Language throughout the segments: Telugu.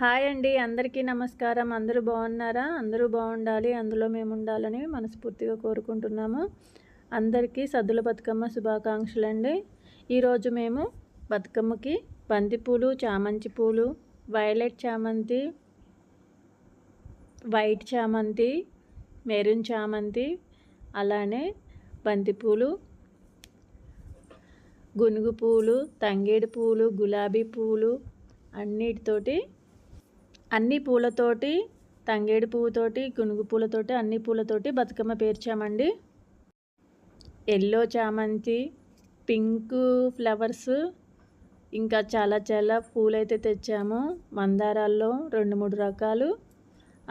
హాయ్ అండి. అందరికీ నమస్కారం. అందరూ బాగున్నారా? అందరూ బాగుండాలి. అందులో మేము ఉండాలని మనస్ఫూర్తిగా కోరుకుంటున్నాము. అందరికీ సద్దుల బతుకమ్మ శుభాకాంక్షలు అండి ఈరోజు మేము బతుకమ్మకి బంతిపూలు చామంతి పూలు వైలెట్ చామంతి వైట్ చామంతి మెరూన్ చామంతి అలానే బంతిపూలు గునుగు పూలు తంగేడు పూలు గులాబీ పూలు అన్నిటితోటి అన్ని పూలతోటి తంగేడి పువ్వుతోటి గునుగు పూలతోటి అన్ని పూలతోటి బతుకమ్మ పేర్చామండి. ఎల్లో చామంతి పింక్ ఫ్లవర్స్ ఇంకా చాలా చాలా పూలైతే తెచ్చాము. మందారాల్లో రెండు మూడు రకాలు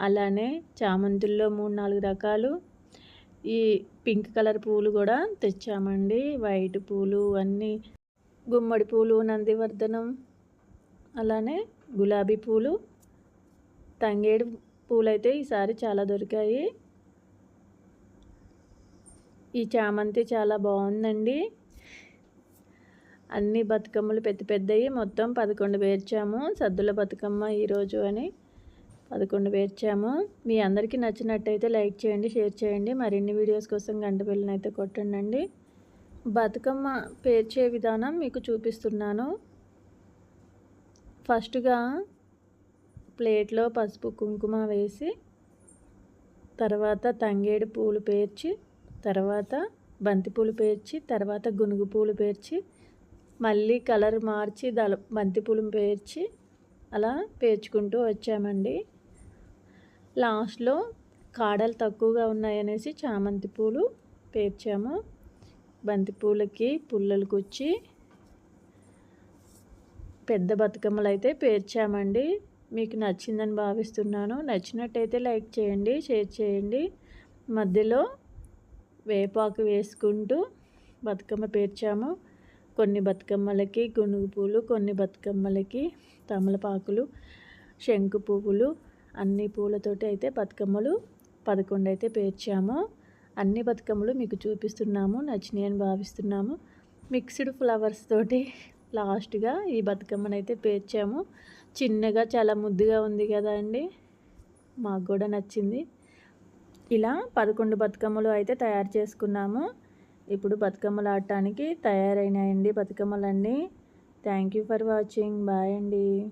అలానే చామంతుల్లో మూడు నాలుగు రకాలు. ఈ పింక్ కలర్ పూలు కూడా తెచ్చామండి. వైట్ పూలు అన్నీ గుమ్మడి పూలు నందివర్ధనం అలానే గులాబీ పూలు. తంగేడు పూలైతే ఈసారి చాలా దొరికాయి. ఈ చామంతి చాలా బాగుందండి. అన్ని బతుకమ్మలు పెద్ద పెద్దవి మొత్తం పదకొండు పేర్చాము. సద్దుల బతుకమ్మ ఈరోజు అని పదకొండు పేర్చాము. మీ అందరికీ నచ్చినట్టయితే లైక్ చేయండి షేర్ చేయండి. మరిన్ని వీడియోస్ కోసం గంట అయితే కొట్టండి బతుకమ్మ పేర్చే విధానం మీకు చూపిస్తున్నాను. ఫస్ట్గా ప్లేట్లో పసుపు కుంకుమ వేసి తర్వాత తంగేడు పూలు పేర్చి తర్వాత బంతిపూలు పేర్చి తర్వాత గునుగు పూలు పేర్చి మళ్ళీ కలర్ మార్చి దళ బంతిపూలు పేర్చి అలా పేర్చుకుంటూ వచ్చామండి. లాస్ట్లో కాడలు తక్కువగా ఉన్నాయనేసి చామంతి పూలు పేర్చాము. బంతిపూలకి పుల్లలు కుచ్చి పెద్ద బతుకమ్మలు అయితే పేర్చామండి. మీకు నచ్చిందని భావిస్తున్నాను. నచ్చినట్టయితే లైక్ చేయండి షేర్ చేయండి. మధ్యలో వేపాకు వేసుకుంటూ బతుకమ్మ పేర్చాము. కొన్ని బతుకమ్మలకి గునుగు పూలు కొన్ని బతుకమ్మలకి తమలపాకులు శంకు పువ్వులు అన్ని పూలతోటి అయితే బతుకమ్మలు పదకొండు అయితే పేర్చాము. అన్ని బతుకమ్మలు మీకు చూపిస్తున్నాము నచ్చినాయని భావిస్తున్నాము. మిక్స్డ్ ఫ్లవర్స్ తోటి లాస్ట్గా ఈ బతుకమ్మనైతే పేర్చాము. చిన్నగా చాలా ముద్దుగా ఉంది కదా అండి? మాకు కూడా నచ్చింది. ఇలా పదకొండు బతుకమ్మలు అయితే తయారు చేసుకున్నాము. ఇప్పుడు బతుకమ్మలు ఆడటానికి తయారైనాయండి బతుకమ్మలన్నీ. Thank you for watching bye అండి.